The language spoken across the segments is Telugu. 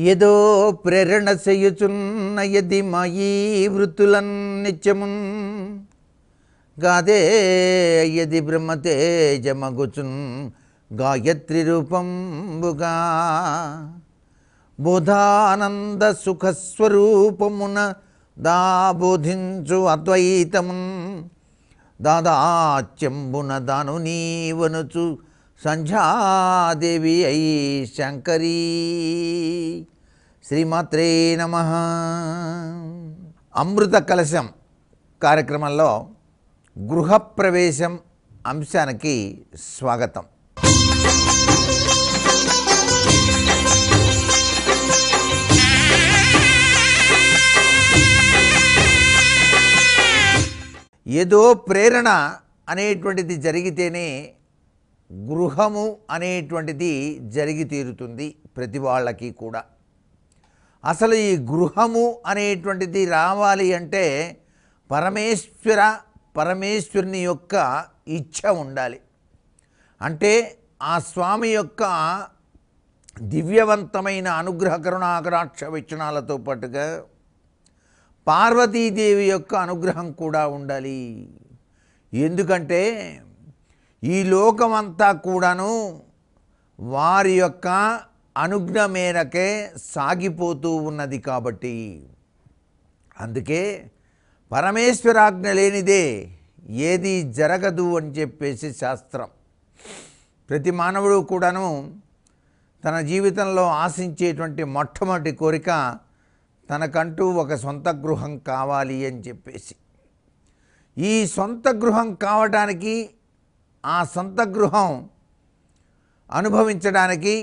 ఏదో ప్రేరణ చేయుచున్న ఎది మాయీ వృత్తులన్ నిత్యమున్ గాదే యది బ్రహ్మతేజమగుచున్ గాయత్రి రూపంబుగా. బోధానంద సుఖస్వరూపమున దాబోధించు అద్వైతమున్. దాదాత్యంబున దాను నీవనుచు సంధ్యాదేవి అయి శంకరీ. శ్రీమాత్రే నమ. అమృత కలశం కార్యక్రమంలో గృహప్రవేశం అంశానికి స్వాగతం. ఏదో ప్రేరణ అనేటువంటిది జరిగితేనే గృహము అనేటువంటిది జరిగి తీరుతుంది ప్రతి వాళ్ళకి కూడా. అసలు ఈ గృహము అనేటువంటిది రావాలి అంటే పరమేశ్వర పరమేశ్వరుని యొక్క ఇచ్ఛ ఉండాలి. అంటే ఆ స్వామి యొక్క దివ్యవంతమైన అనుగ్రహ కరుణాకరాక్ష విచనాలతో పాటుగా పార్వతీదేవి యొక్క అనుగ్రహం కూడా ఉండాలి. ఎందుకంటే ఈ లోకమంతా కూడాను వారి యొక్క అనుజ్ఞ మేరకే సాగిపోతూ ఉన్నది కాబట్టి. అందుకే పరమేశ్వరాజ్ఞ లేనిదే ఏది జరగదు అని చెప్పేసి శాస్త్రం. ప్రతి మానవుడు కూడాను తన జీవితంలో ఆశించేటువంటి మొట్టమొదటి కోరిక తనకంటూ ఒక సొంత గృహం కావాలి అని చెప్పేసి. ఈ సొంత గృహం కావడానికి ఆ సొంత గృహం అనుభవించడానికి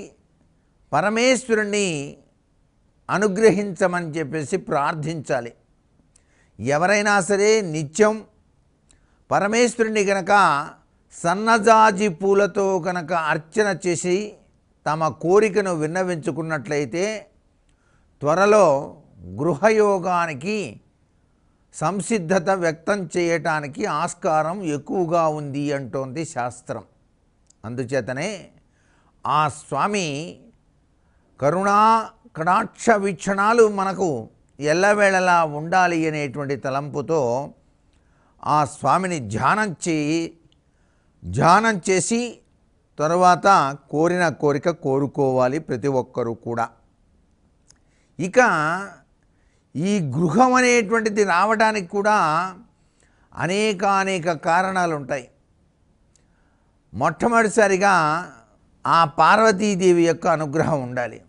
పరమేశ్వరుణ్ణి అనుగ్రహించమని చెప్పేసి ప్రార్థించాలి. ఎవరైనా సరే నిత్యం పరమేశ్వరుని గనక సన్నజాజి పూలతో కనుక అర్చన చేసి తమ కోరికను విన్నవించుకున్నట్లయితే త్వరలో గృహయోగానికి సంసిద్ధత వ్యక్తం చేయటానికి ఆస్కారం ఎక్కువగా ఉంది అంటోంది శాస్త్రం. అందుచేతనే ఆ స్వామి కరుణా కడాక్ష వీక్షణాలు మనకు ఎల్లవేళలా ఉండాలి అనేటువంటి తలంపుతో ఆ స్వామిని ధ్యానం చేయి ధ్యానం చేసి తర్వాత కోరిన కోరిక కోరుకోవాలి ప్రతి ఒక్కరూ కూడా. ఇక ఈ గృహం అనేటువంటిది రావడానికి కూడా అనేక అనేక కారణాలు ఉంటాయి మొట్టమొదటిసారిగా ఆ పార్వతీదేవి యొక్క అనుగ్రహం ఉండాలి.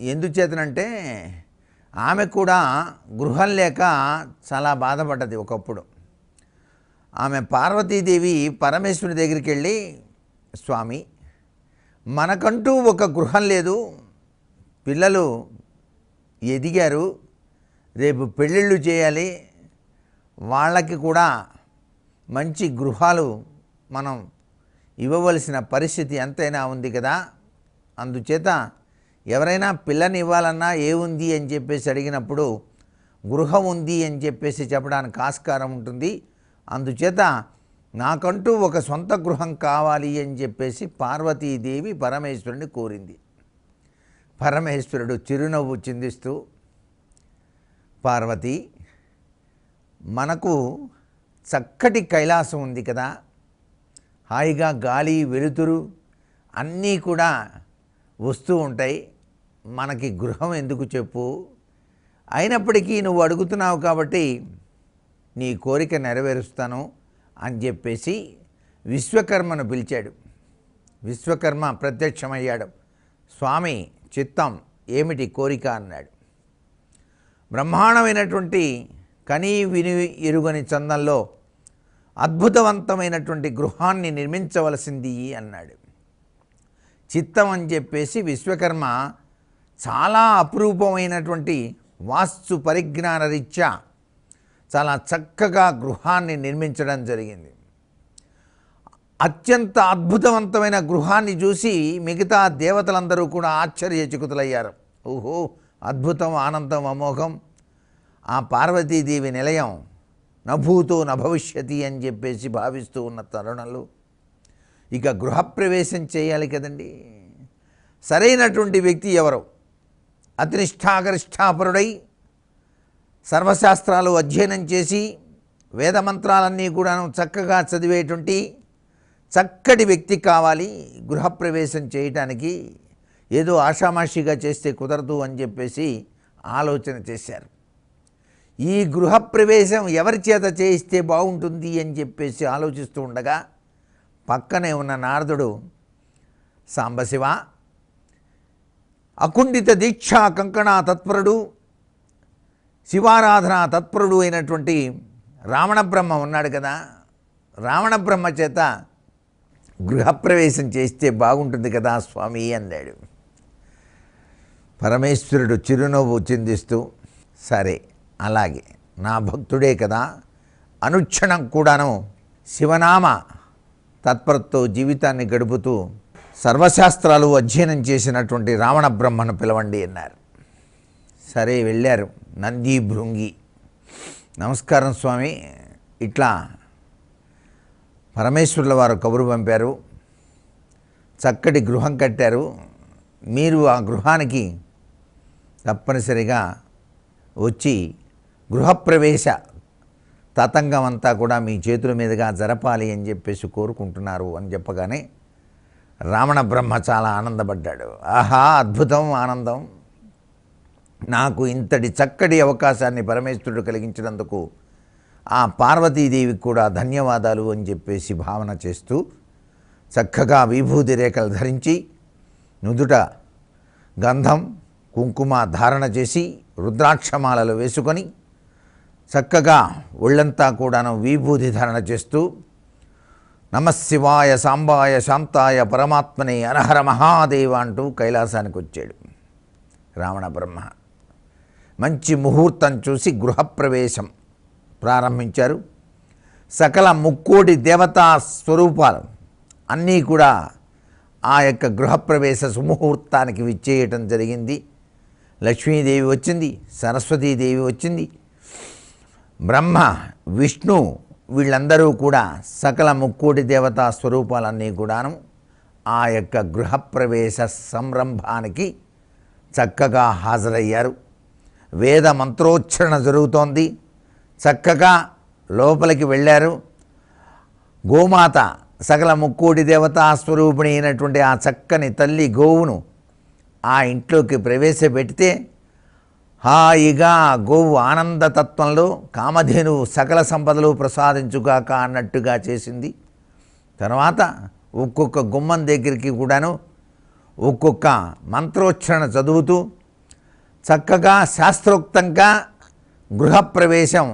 ఎందుచేతనంటే ఆమె కూడా గృహం లేక చాలా బాధపడ్డది ఒకప్పుడు. ఆమె పార్వతీదేవి పరమేశ్వరుని దగ్గరికి వెళ్ళి స్వామి మనకంటూ ఒక గృహం లేదు. పిల్లలు ఎదిగారు. రేపు పెళ్ళిళ్ళు చేయాలి. వాళ్ళకి కూడా మంచి గృహాలు మనం ఇవ్వవలసిన పరిస్థితి ఎంతైనా ఉంది కదా. అందుచేత ఎవరైనా పిల్లని ఇవ్వాలన్నా ఏ ఉంది అని చెప్పేసి అడిగినప్పుడు గృహం ఉంది అని చెప్పేసి చెప్పడానికి ఆస్కారం ఉంటుంది. అందుచేత నాకంటూ ఒక సొంత గృహం కావాలి అని చెప్పేసి పార్వతీదేవి పరమేశ్వరుని కోరింది. పరమేశ్వరుడు చిరునవ్వు చిందిస్తూ పార్వతి మనకు చక్కటి కైలాసం ఉంది కదా. హాయిగా గాలి వెలుతురు అన్నీ కూడా వస్తూ ఉంటాయి. మనకి గృహం ఎందుకు చెప్పు? అయినప్పటికీ నువ్వు అడుగుతున్నావు కాబట్టి నీ కోరిక నెరవేరుస్తాను అని చెప్పేసి విశ్వకర్మను పిలిచాడు. విశ్వకర్మ ప్రత్యక్షమయ్యాడు. స్వామి చిత్తం ఏమిటి కోరిక? అన్నాడు. బ్రహ్మాండమైనటువంటి కనీ విని ఎరుగని చందంలో అద్భుతవంతమైనటువంటి గృహాన్ని నిర్మించవలసింది అన్నాడు. చిత్తం అని చెప్పేసి విశ్వకర్మ చాలా అపురూపమైనటువంటి వాస్తు పరిజ్ఞాన రీత్యా చాలా చక్కగా గృహాన్ని నిర్మించడం జరిగింది. అత్యంత అద్భుతవంతమైన గృహాన్ని చూసి మిగతా దేవతలందరూ కూడా ఆశ్చర్యచకుతులయ్యారు. ఓహో! అద్భుతం ఆనందం అమోఘం. ఆ పార్వతీదేవి నిలయం. నభూతో నభవిష్యతి అని చెప్పేసి భావిస్తూ ఉన్న తరుణంలో ఇక గృహప్రవేశం చేయాలి కదండి. సరైనటువంటి వ్యక్తి ఎవరు? అతినిష్టాగరిష్టాపరుడై సర్వశాస్త్రాలు అధ్యయనం చేసి వేదమంత్రాలన్నీ కూడా చక్కగా చదివేటువంటి చక్కటి వ్యక్తి కావాలి గృహప్రవేశం చేయటానికి. ఏదో ఆషామాషిగా చేస్తే కుదరదు అని చెప్పేసి ఆలోచన చేశారు. ఈ గృహప్రవేశం ఎవరి చేత చేయిస్తే బాగుంటుంది అని చెప్పేసి ఆలోచిస్తూ ఉండగా పక్కనే ఉన్న నారదుడు సాంబశివ అకుండిత దీక్షా కంకణ తత్పరుడు శివారాధన తత్పరుడు అయినటువంటి రావణ బ్రహ్మ ఉన్నాడు కదా రావణ బ్రహ్మ చేత గృహప్రవేశం చేస్తే బాగుంటుంది కదా స్వామి అన్నాడు. పరమేశ్వరుడు చిరునవ్వు చిందిస్తూ సరే అలాగే నా భక్తుడే కదా అనుక్షణం కూడాను శివనామ తత్పరతో జీవితాన్ని గడుపుతూ సర్వశాస్త్రాలు అధ్యయనం చేసినటువంటి రావణ బ్రహ్మను పిలవండి అన్నారు. సరే వెళ్ళారు నంది భృంగి. నమస్కారం స్వామి. ఇట్లా పరమేశ్వరుల వారు కబురు పంపారు. చక్కటి గృహం కట్టారు. మీరు ఆ గృహానికి తప్పనిసరిగా వచ్చి గృహప్రవేశ తతంగం అంతా కూడా మీ చేతుల మీదుగా జరపాలి అని చెప్పేసి కోరుకుంటున్నారు అని చెప్పగానే రావణ బ్రహ్మ చాలా ఆనందపడ్డాడు. ఆహా అద్భుతం ఆనందం. నాకు ఇంతటి చక్కటి అవకాశాన్ని పరమేశ్వరుడు కలిగించినందుకు ఆ పార్వతీదేవికి కూడా ధన్యవాదాలు అని చెప్పేసి భావన చేస్తూ చక్కగా విభూతి రేఖలు ధరించి నుదుట గంధం కుంకుమ ధారణ చేసి రుద్రాక్షమాలలు వేసుకొని చక్కగా ఒళ్ళంతా కూడాను విభూతి ధారణ చేస్తూ నమశివాయ సాంబాయ శాంతాయ పరమాత్మనే అనహర మహాదేవ అంటూ కైలాసానికి వచ్చాడు రావణ బ్రహ్మ. మంచి ముహూర్తం చూసి గృహప్రవేశం ప్రారంభించారు. సకల ముక్కోటి దేవతా స్వరూపాలు అన్నీ కూడా ఆ యొక్క గృహప్రవేశ సుముహూర్తానికి విచ్చేయటం జరిగింది. లక్ష్మీదేవి వచ్చింది సరస్వతీదేవి వచ్చింది. బ్రహ్మ విష్ణు వీళ్ళందరూ కూడా సకల ముక్కోటి దేవతా స్వరూపాలన్నీ కూడాను ఆ యొక్క గృహప్రవేశ సంరంభానికి చక్కగా హాజరయ్యారు. వేద మంత్రోచ్చరణ జరుగుతోంది. చక్కగా లోపలికి వెళ్ళారు. గోమాత సకల ముక్కోటి దేవతా స్వరూపిణి అయినటువంటి ఆ చక్కని తల్లి గోవును ఆ ఇంట్లోకి ప్రవేశపెడితే హాయిగా గోవు ఆనందతత్వంలో కామధేనువు సకల సంపదలు ప్రసాదించుగాక అన్నట్టుగా చేసింది. తర్వాత ఒక్కొక్క గుమ్మం దగ్గరికి కూడాను ఒక్కొక్క మంత్రోచ్చరణ చదువుతూ చక్కగా శాస్త్రోక్తంగా గృహప్రవేశం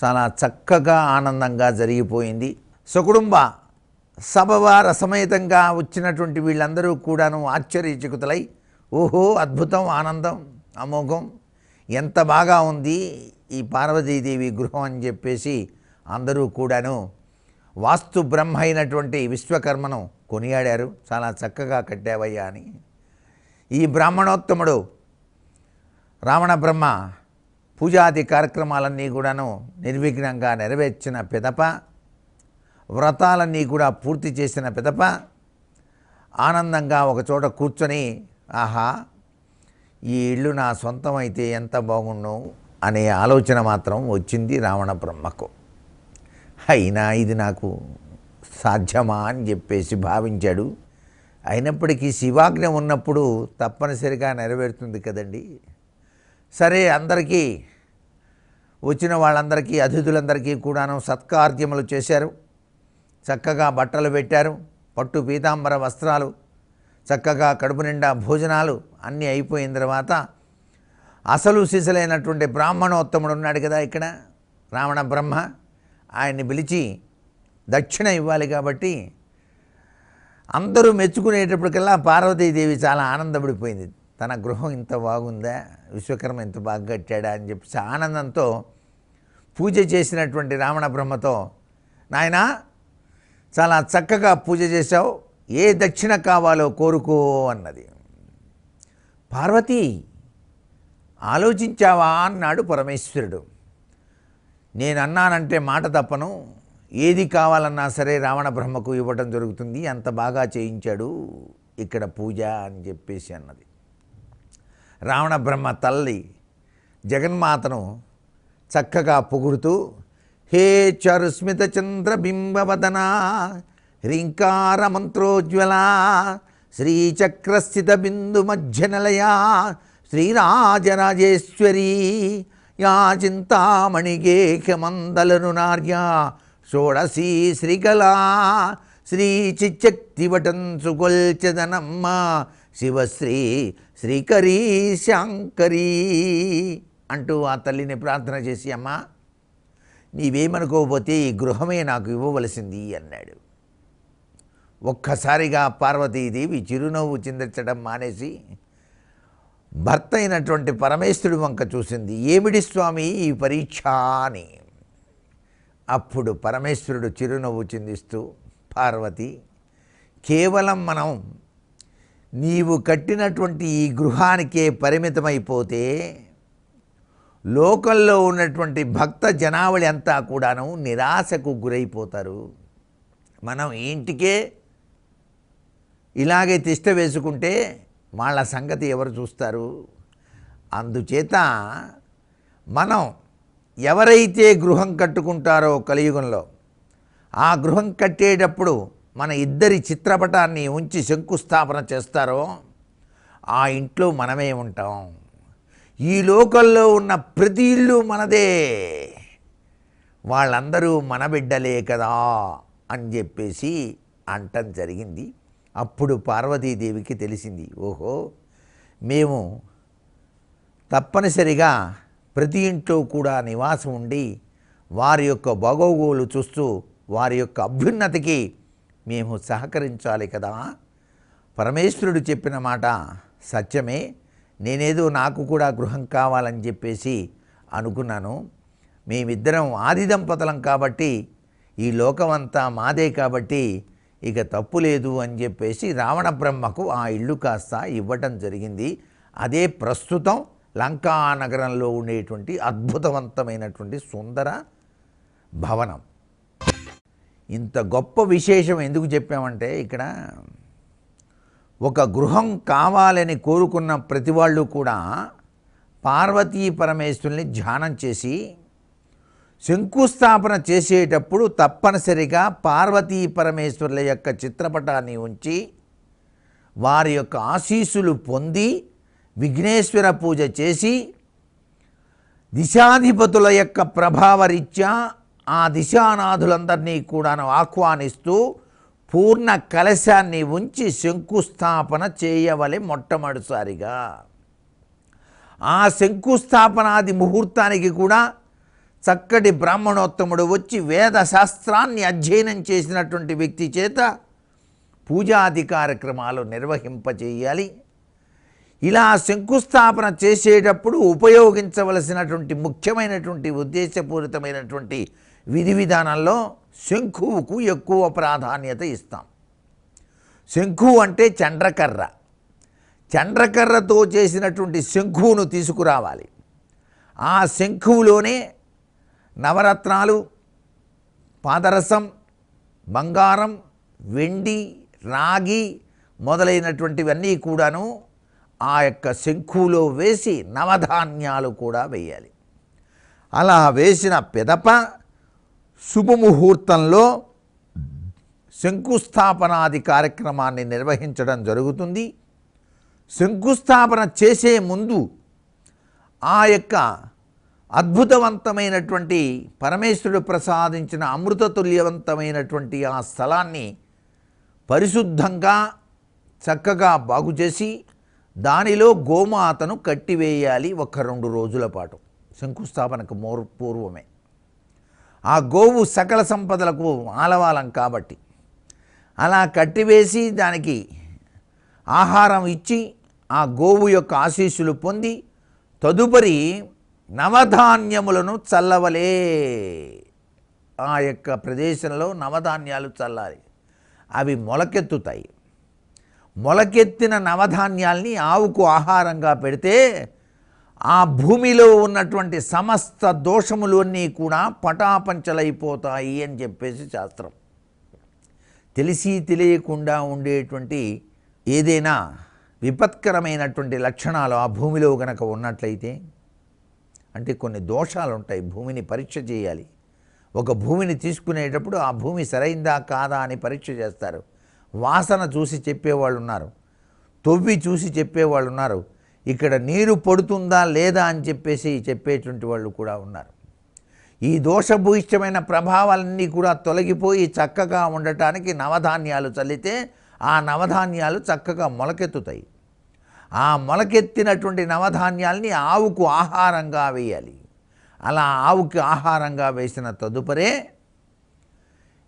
చాలా చక్కగా ఆనందంగా జరిగిపోయింది. సకుటుంబ సభవార సమేతంగా వచ్చినటువంటి వీళ్ళందరూ కూడాను ఆశ్చర్యచకుతులై ఓహో అద్భుతం ఆనందం అమోఘం. ఎంత బాగా ఉంది ఈ పార్వతీదేవి గృహం అని చెప్పేసి అందరూ కూడాను వాస్తు బ్రహ్మ అయినటువంటి విశ్వకర్మను కొనియాడారు. చాలా చక్కగా కట్టావయ్యా అని. ఈ బ్రాహ్మణోత్తముడు రావణ బ్రహ్మ పూజాది కార్యక్రమాలన్నీ కూడాను నిర్విఘ్నంగా నెరవేర్చిన పిదప వ్రతాలన్నీ కూడా పూర్తి చేసిన పిదప ఆనందంగా ఒకచోట కూర్చొని ఆహా ఈ ఇల్లు నా సొంతం అయితే ఎంత బాగుండు అనే ఆలోచన మాత్రం వచ్చింది రావణ బ్రహ్మకు. అయినా ఇది నాకు సాధ్యమా అని చెప్పేసి భావించాడు. అయినప్పటికీ శివాజ్ఞ ఉన్నప్పుడు తప్పనిసరిగా నెరవేరుతుంది కదండి. సరే అందరికీ వచ్చిన వాళ్ళందరికీ అతిథులందరికీ కూడాను సత్కార్యములు చేశారు. చక్కగా బట్టలు పెట్టారు. పట్టు పీతాంబర వస్త్రాలు చక్కగా కడుపు నిండా భోజనాలు అన్నీ అయిపోయిన తర్వాత అసలు సిసలైనటువంటి బ్రాహ్మణోత్తముడు ఉన్నాడు కదా ఇక్కడ రావణ బ్రహ్మ. ఆయన్ని పిలిచి దక్షిణ ఇవ్వాలి కాబట్టి అందరూ మెచ్చుకునేటప్పటికల్లా పార్వతీదేవి చాలా ఆనందపడిపోయింది. తన గృహం ఇంత బాగుందా విశ్వకర్మ ఇంత బాగా కట్టాడా అని చెప్పేసి ఆనందంతో పూజ చేసినటువంటి రావణ బ్రహ్మతో నాయనా చాలా చక్కగా పూజ చేశావు ఏ దక్షిణ కావాలో కోరుకో అన్నది. పార్వతి ఆలోచించావా అన్నాడు పరమేశ్వరుడు. నేను అన్నానంటే మాట తప్పను. ఏది కావాలన్నా సరే రావణ బ్రహ్మకు ఇవ్వటం జరుగుతుంది. అంత బాగా చేయించాడు ఇక్కడ పూజ అని చెప్పేసి అన్నది. రావణ బ్రహ్మ తల్లి జగన్మాతను చక్కగా పొగుడుతూ హే చరుస్మిత చంద్రబింబవదన హ్రీంకార మంత్రోజ్వల శ్రీచక్రస్థిత బిందు మధ్యనలయా శ్రీరాజరాజేశ్వరీ యా చింతామణిగేఖమందలను నార్య షోడశీ శ్రీకళా శ్రీ సుగొల్చదనమ్మ శివశ్రీ శ్రీకరీ శాంకరీ అంటూ ఆ తల్లిని ప్రార్థన చేసి అమ్మ నీవేమనుకోకపోతే ఈ గృహమే నాకు ఇవ్వవలసింది అన్నాడు. ఒక్కసారిగా పార్వతీదేవి చిరునవ్వు చిందించడం మానేసి భర్త అయినటువంటి పరమేశ్వరుడు వంక చూసింది. ఏమిటి స్వామి ఈ పరీక్ష అని. అప్పుడు పరమేశ్వరుడు చిరునవ్వు చిందిస్తూ పార్వతి కేవలం మనం నీవు కట్టినటువంటి ఈ గృహానికే పరిమితమైపోతే లోకల్లో ఉన్నటువంటి భక్త జనావళి అంతా కూడాను నిరాశకు గురైపోతారు. మనం ఇంటికే ఇలాగే తిష్ట వేసుకుంటే వాళ్ళ సంగతి ఎవరు చూస్తారు? అందుచేత మనం ఎవరైతే గృహం కట్టుకుంటారో కలియుగంలో ఆ గృహం కట్టేటప్పుడు మన ఇద్దరి చిత్రపటాన్ని ఉంచి శంకుస్థాపన చేస్తారో ఆ ఇంట్లో మనమే ఉంటాం. ఈ లోకల్లో ఉన్న ప్రతి ఇల్లు మనదే. వాళ్ళందరూ మన బిడ్డలే కదా అని చెప్పేసి అంటం జరిగింది. అప్పుడు పార్వతీదేవికి తెలిసింది ఓహో మేము తప్పనిసరిగా ప్రతి ఇంట్లో కూడా నివాసం ఉండి వారి యొక్క బాగోగులు చూస్తూ వారి యొక్క అభ్యున్నతికి మేము సహకరించాలి కదా. పరమేశ్వరుడు చెప్పిన మాట సత్యమే. నేనేదో నాకు కూడా గృహం కావాలని చెప్పేసి అనుకున్నాను. మేమిద్దరం ఆది దంపతులం కాబట్టి ఈ లోకమంతా మాదే కాబట్టి ఇక తప్పు లేదు అని చెప్పేసి రావణ బ్రహ్మకు ఆ ఇల్లు కాస్త ఇవ్వటం జరిగింది. అదే ప్రస్తుతం లంకా నగరంలో ఉండేటువంటి అద్భుతవంతమైనటువంటి సుందర భవనం. ఇంత గొప్ప విశేషం ఎందుకు చెప్పామంటే ఇక్కడ ఒక గృహం కావాలని కోరుకున్న ప్రతి వాళ్ళు కూడా పార్వతీ పరమేశ్వరుని ధ్యానం చేసి శంకుస్థాపన చేసేటప్పుడు తప్పనిసరిగా పార్వతీ పరమేశ్వరుల యొక్క చిత్రపటాన్ని ఉంచి వారి యొక్క ఆశీస్సులు పొంది విఘ్నేశ్వర పూజ చేసి దిశాధిపతుల యొక్క ప్రభావరీత్యా ఆ దిశానాథులందరినీ కూడాను ఆహ్వానిస్తూ పూర్ణ కలశాన్ని ఉంచి శంకుస్థాపన చేయవలె మొట్టమొదటిసారిగా. ఆ శంకుస్థాపనాది ముహూర్తానికి కూడా చక్కటి బ్రాహ్మణోత్తముడు వచ్చి వేద శాస్త్రాన్ని అధ్యయనం చేసినటువంటి వ్యక్తి చేత పూజాది కార్యక్రమాలు నిర్వహింపచేయాలి ఇలా శంకుస్థాపన చేసేటప్పుడు ఉపయోగించవలసినటువంటి ముఖ్యమైనటువంటి ఉద్దేశపూరితమైనటువంటి విధి విధానంలో శంఖువుకు ఎక్కువ ప్రాధాన్యత ఇస్తాం. శంఖు అంటే చండ్రకర్ర చండ్రకర్రతో చేసినటువంటి శంఖువును తీసుకురావాలి. ఆ శంఖువులోనే నవరత్నాలు పాదరసం బంగారం వెండి రాగి మొదలైనటువంటివన్నీ కూడాను ఆ యొక్క శంఖులో వేసి నవధాన్యాలు కూడా వేయాలి. అలా వేసిన పిదప శుభముహూర్తంలో శంకుస్థాపనాది కార్యక్రమాన్ని నిర్వహించడం జరుగుతుంది. శంకుస్థాపన చేసే ముందు ఆ యొక్క అద్భుతవంతమైనటువంటి పరమేశ్వరుడు ప్రసాదించిన అమృతతుల్యవంతమైనటువంటి ఆ స్థలాన్ని పరిశుద్ధంగా చక్కగా బాగు చేసి దానిలో గోమాతను కట్టివేయాలి ఒక రెండు రోజుల పాటు. శంకుస్థాపనకు మోర్ పూర్వమే. ఆ గోవు సకల సంపదలకు ఆలవాలం కాబట్టి. అలా కట్టివేసి దానికి ఆహారం ఇచ్చి ఆ గోవు యొక్క ఆశీస్సులు పొంది తదుపరి నవధాన్యములను చల్లవలే. ఆ యొక్క ప్రదేశంలో నవధాన్యాలు చల్లాలి. అవి మొలకెత్తుతాయి. మొలకెత్తిన నవధాన్యాల్ని ఆవుకు ఆహారంగా పెడితే ఆ భూమిలో ఉన్నటువంటి సమస్త దోషములన్నీ కూడా పటాపంచలైపోతాయి అని చెప్పేసి శాస్త్రం. తెలిసి తెలియకుండా ఉండేటువంటి ఏదైనా విపత్కరమైనటువంటి లక్షణాలు ఆ భూమిలో గనక ఉన్నట్లయితే అంటే కొన్ని దోషాలు ఉంటాయి భూమిని పరీక్ష చేయాలి. ఒక భూమిని తీసుకునేటప్పుడు ఆ భూమి సరైందా కాదా అని పరీక్ష చేస్తారు. వాసన చూసి చెప్పేవాళ్ళు ఉన్నారు తొవ్వి చూసి చెప్పేవాళ్ళు ఉన్నారు ఇక్కడ నీరు పడుతుందా లేదా అని చెప్పేసి చెప్పేటువంటి వాళ్ళు కూడా ఉన్నారు. ఈ దోషభూయిష్టమైన ప్రభావాలన్నీ కూడా తొలగిపోయి చక్కగా ఉండటానికి నవధాన్యాలు చల్లితే ఆ నవధాన్యాలు చక్కగా మొలకెత్తుతాయి. ఆ మొలకెత్తినటువంటి నవధాన్యాల్ని ఆవుకు ఆహారంగా వేయాలి. అలా ఆవుకి ఆహారంగా వేసిన తదుపరే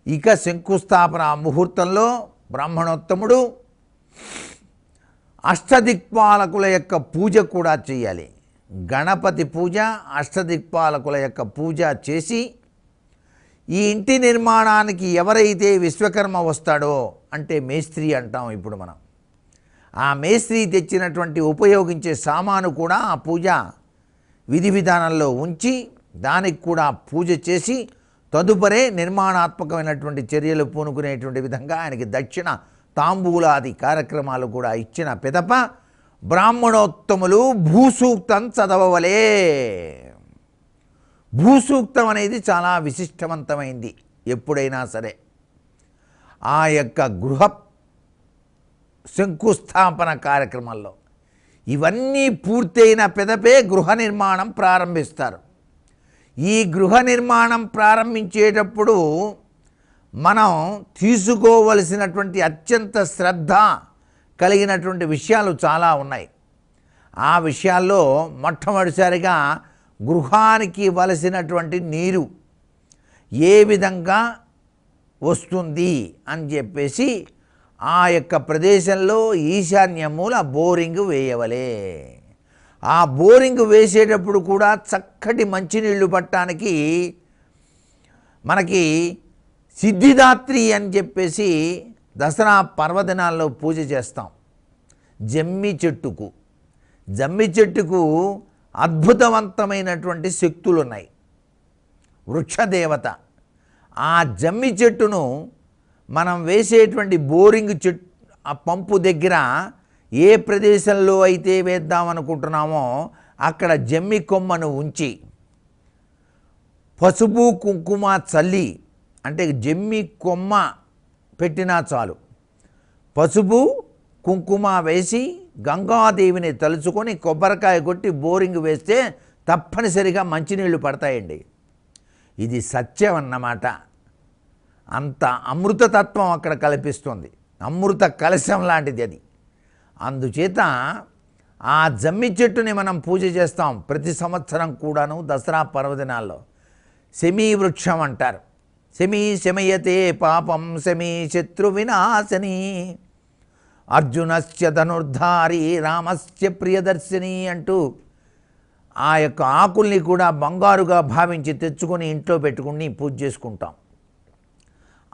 ఇక శంకుస్థాపన ముహూర్తంలో బ్రాహ్మణోత్తముడు అష్టదిక్పాలకుల యొక్క పూజ కూడా చేయాలి. గణపతి పూజ అష్టదిక్పాలకుల యొక్క పూజ చేసి ఈ ఇంటి నిర్మాణానికి ఎవరైతే విశ్వకర్మ వస్తాడో అంటే మేస్త్రి అంటాం ఇప్పుడు మనం. ఆ మేస్త్రి తెచ్చినటువంటి ఉపయోగించే సామాను కూడా ఆ పూజ విధి విధానంలో ఉంచి దానికి కూడా పూజ చేసి తదుపరే నిర్మాణాత్మకమైనటువంటి చర్యలు పూనుకునేటువంటి విధంగా ఆయనకి దక్షిణ తాంబూలాది కార్యక్రమాలు కూడా ఇచ్చిన పిదప బ్రాహ్మణోత్తములు భూసూక్తం చదవవలే. భూసూక్తం అనేది చాలా విశిష్టవంతమైంది ఎప్పుడైనా సరే. ఆ యొక్క గృహ శంకుస్థాపన కార్యక్రమంలో ఇవన్నీ పూర్తయిన పెదపే గృహ నిర్మాణం ప్రారంభిస్తారు. ఈ గృహ నిర్మాణం ప్రారంభించేటప్పుడు మనం తీసుకోవలసినటువంటి అత్యంత శ్రద్ధ కలిగినటువంటి విషయాలు చాలా ఉన్నాయి. ఆ విషయాల్లో మొట్టమొదటిసారిగా గృహానికి వలసినటువంటి నీరు ఏ విధంగా వస్తుంది అని చెప్పేసి ఆ యొక్క ప్రదేశంలో ఈశాన్య మూల బోరింగ్ వేయవలే. ఆ బోరింగ్ వేసేటప్పుడు కూడా చక్కటి మంచినీళ్ళు పట్టడానికి మనకి సిద్ధిదాత్రి అని చెప్పేసి దసరా పర్వదినాల్లో పూజ చేస్తాం. జమ్మి చెట్టుకు. జమ్మి చెట్టుకు అద్భుతవంతమైనటువంటి శక్తులు ఉన్నాయి వృక్షదేవత. ఆ జమ్మి చెట్టును మనం వేసేటువంటి బోరింగ్ చెట్టు ఆ పంపు దగ్గర ఏ ప్రదేశంలో అయితే వేద్దామనుకుంటున్నామో అక్కడ జమ్మి కొమ్మను ఉంచి పసుపు కుంకుమ చల్లి అంటే జమ్మి కొమ్మ పెట్టినా చాలు. పసుపు కుంకుమ వేసి గంగాదేవిని తలుచుకొని కొబ్బరికాయ కొట్టి బోరింగ్ వేస్తే తప్పనిసరిగా మంచినీళ్ళు పడతాయండి. ఇది సత్యం అన్నమాట. అంత అమృతతత్వం అక్కడ కల్పిస్తుంది. అమృత కలశం లాంటిది అది. అందుచేత ఆ జమ్మి చెట్టుని మనం పూజ చేస్తాం ప్రతి సంవత్సరం కూడాను దసరా పర్వదినాల్లో. శమీ వృక్షం అంటారు. శమీ శమయతే పాపం శమీ శత్రు వినాశని. అర్జునశ్చ ధనుర్ధారి రామశ్చ ప్రియదర్శిని అంటూ ఆ యొక్క ఆకుల్ని కూడా బంగారుగా భావించి తెచ్చుకొని ఇంట్లో పెట్టుకుని పూజ చేసుకుంటాం.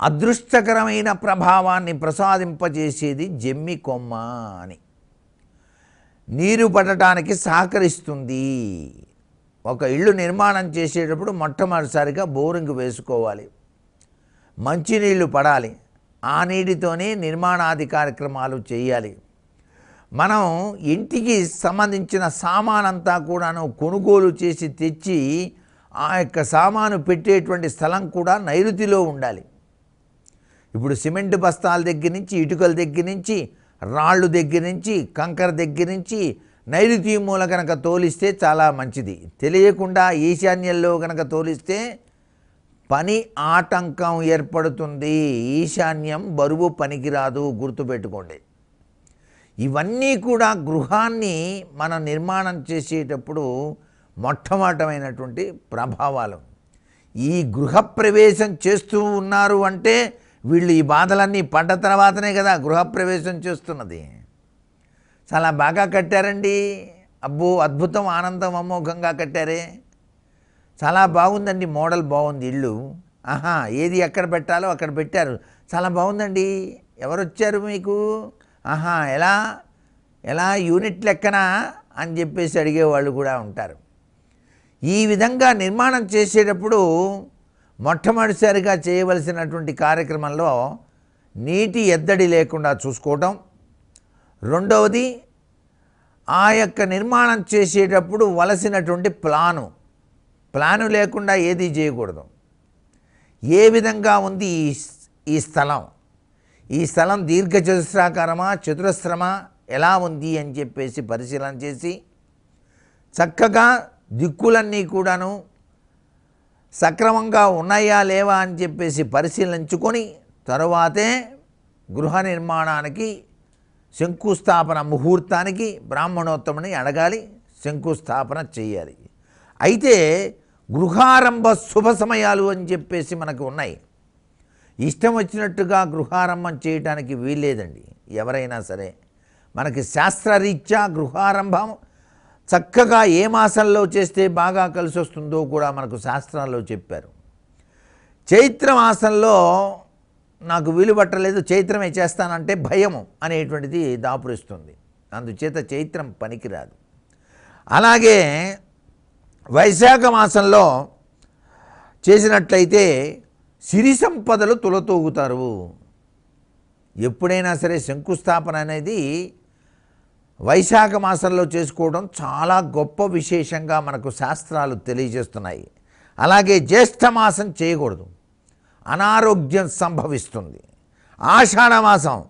అదృష్టకరమైన ప్రభావాన్ని ప్రసాదింపజేసేది జమ్మి కొమ్మ అని. నీరు పడటానికి సహకరిస్తుంది. ఒక ఇల్లు నిర్మాణం చేసేటప్పుడు మొట్టమొదటిసారిగా బోరింగ్ వేసుకోవాలి. మంచినీళ్ళు పడాలి. ఆ నీటితోనే నిర్మాణాది కార్యక్రమాలు చేయాలి. మనం ఇంటికి సంబంధించిన సామానంతా కూడాను కొనుగోలు చేసి తెచ్చి ఆ యొక్క సామాను పెట్టేటువంటి స్థలం కూడా నైరుతిలో ఉండాలి. ఇప్పుడు సిమెంట్ బస్తాల దగ్గర నుంచి ఇటుకల దగ్గర నుంచి రాళ్ళు దగ్గర నుంచి కంకర దగ్గర నుంచి నైరుతి మూల కనుక తోలిస్తే చాలా మంచిది. తెలియకుండా ఈశాన్యంలో కనుక తోలిస్తే పని ఆటంకం ఏర్పడుతుంది. ఈశాన్యం బరువు పనికిరాదు గుర్తుపెట్టుకోండి. ఇవన్నీ కూడా గృహాన్ని మనం నిర్మాణం చేసేటప్పుడు మొట్టమొదటమైనటువంటి ప్రభావాలు. ఈ గృహప్రవేశం చేస్తూ ఉన్నారు అంటే వీళ్ళు ఈ బాధలన్నీ పడ్డ తర్వాతనే కదా గృహప్రవేశం చేస్తున్నది. చాలా బాగా కట్టారండి. అబ్బో అద్భుతం ఆనందం అమోఘంగా కట్టారే. చాలా బాగుందండి మోడల్ బాగుంది ఇల్లు. ఆహా ఏది ఎక్కడ పెట్టాలో అక్కడ పెట్టారు. చాలా బాగుందండి. ఎవరు వచ్చారు మీకు? ఆహా ఎలా ఎలా యూనిట్ లెక్కనా అని చెప్పేసి అడిగేవాళ్ళు కూడా ఉంటారు. ఈ విధంగా నిర్మాణం చేసేటప్పుడు మొట్టమొదటిసారిగా చేయవలసినటువంటి కార్యక్రమంలో నీటి ఎద్దడి లేకుండా చూసుకోవటం. రెండవది ఆ యొక్క నిర్మాణం చేసేటప్పుడు వలసినటువంటి ప్లాను. ప్లాను లేకుండా ఏది చేయకూడదు. ఏ విధంగా ఉంది ఈ ఈ స్థలం? ఈ స్థలం దీర్ఘచతుస్రాకారమా చతురస్రమా ఎలా ఉంది అని చెప్పేసి పరిశీలన చేసి చక్కగా దిక్కులన్నీ కూడాను సక్రమంగా ఉన్నాయా లేవా అని చెప్పేసి పరిశీలించుకొని తరువాతే గృహ నిర్మాణానికి శంకుస్థాపన ముహూర్తానికి బ్రాహ్మణోత్తముని అడగాలి శంకుస్థాపన చేయాలి. అయితే గృహారంభ శుభ సమయాలు అని చెప్పేసి మనకు ఉన్నాయి. ఇష్టం వచ్చినట్టుగా గృహారంభం చేయటానికి వీల్లేదండి. ఎవరైనా సరే మనకి శాస్త్రరీత్యా గృహారంభం చక్కగా ఏ మాసంలో చేస్తే బాగా కలిసి వస్తుందో కూడా మనకు శాస్త్రాల్లో చెప్పారు. చైత్ర మాసంలో నాకు వీలు పట్టలేదు చైత్రమే చేస్తానంటే భయము అనేటువంటిది దాపురిస్తుంది అందుచేత చైత్రం పనికిరాదు. అలాగే వైశాఖ మాసంలో చేసినట్లయితే సిరి సంపదలు తులతూగుతారు. ఎప్పుడైనా సరే శంకుస్థాపన అనేది వైశాఖ మాసంలో చేసుకోవడం చాలా గొప్ప విశేషంగా మనకు శాస్త్రాలు తెలియజేస్తున్నాయి. అలాగే జ్యేష్ఠ మాసం చేయకూడదు. అనారోగ్యం సంభవిస్తుంది. ఆషాఢ మాసం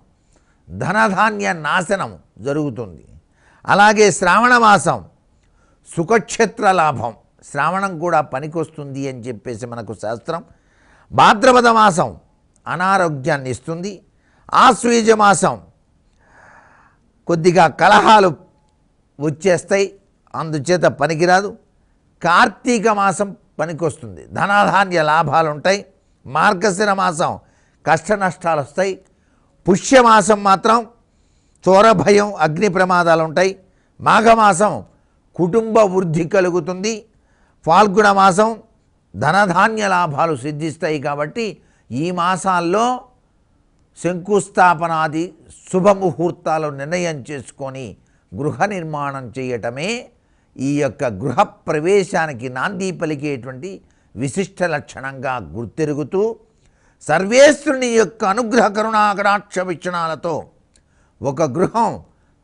ధనధాన్య నాశనం జరుగుతుంది. అలాగే శ్రావణ మాసం సుఖక్షేత్ర లాభం శ్రావణం కూడా పనికొస్తుంది అని చెప్పేసి మనకు శాస్త్రం. భాద్రపద మాసం అనారోగ్యాన్ని ఇస్తుంది. ఆశ్వీజ మాసం కొద్దిగా కలహాలు వచ్చేస్తాయి. అందుచేత పనికిరాదు. కార్తీక మాసం పనికొస్తుంది. ధనాధాన్య లాభాలు ఉంటాయి మార్గశిర మాసం కష్ట నష్టాలు వస్తాయి పుష్యమాసం మాత్రం చోర భయం అగ్ని ప్రమాదాలు ఉంటాయి మాఘమాసం కుటుంబ వృద్ధి కలుగుతుంది. ఫాల్గుణ మాసం ధనధాన్య లాభాలు సిద్ధిస్తాయి కాబట్టి ఈ మాసాల్లో శంకుస్థాపనాది శుభముహూర్తాలు నిర్ణయం చేసుకొని గృహ నిర్మాణం చేయటమే ఈ యొక్క గృహ ప్రవేశానికి నాంది పలికేటువంటి విశిష్ట లక్షణంగా గుర్తెరుగుతూ సర్వేశ్వరుని యొక్క అనుగ్రహ కరుణాకటాక్ష వీక్షణాలతో ఒక గృహం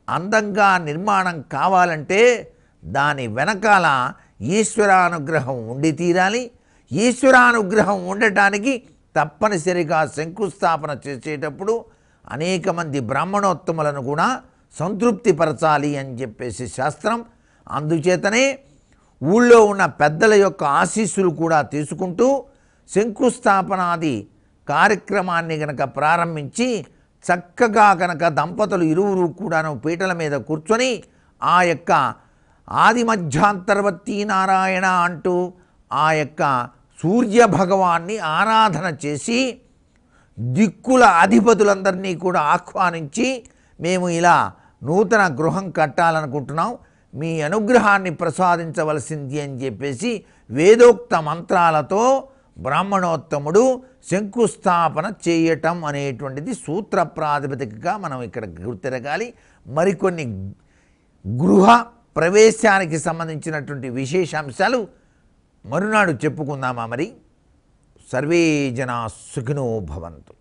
అందంగా నిర్మాణం కావాలంటే దాని వెనకాల ఈశ్వరానుగ్రహం ఉండి తీరాలి. ఈశ్వరానుగ్రహం ఉండటానికి తప్పనిసరిగా శంకుస్థాపన చేసేటప్పుడు అనేక మంది బ్రాహ్మణోత్తములను కూడా సంతృప్తిపరచాలి అని చెప్పేసి శాస్త్రం. అందుచేతనే ఊళ్ళో ఉన్న పెద్దల యొక్క ఆశీస్సులు కూడా తీసుకుంటూ శంకుస్థాపనాది కార్యక్రమాన్ని గనక ప్రారంభించి చక్కగా కనుక దంపతులు ఇరువురు కూడాను పీటల మీద కూర్చొని ఆ యొక్క ఆది మధ్యాంతర్వర్తి నారాయణ అంటూ ఆ యొక్క సూర్య భగవాన్ని ఆరాధన చేసి దిక్కుల అధిపతులందరినీ కూడా ఆహ్వానించి మేము ఇలా నూతన గృహం కట్టాలనుకుంటున్నాం. మీ అనుగ్రహాన్ని ప్రసాదించవలసింది అని చెప్పేసి వేదోక్త మంత్రాలతో బ్రాహ్మణోత్తముడు శంకుస్థాపన చేయటం అనేటువంటిది సూత్ర ప్రాతిపదికగా మనం ఇక్కడ గుర్తిరగాలి. మరికొన్ని గృహ ప్రవేశానికి సంబంధించినటువంటి విశేషాంశాలు మరునాడు చెప్పుకుందామా మరి? సర్వే జనా సుఖినో భవంతు.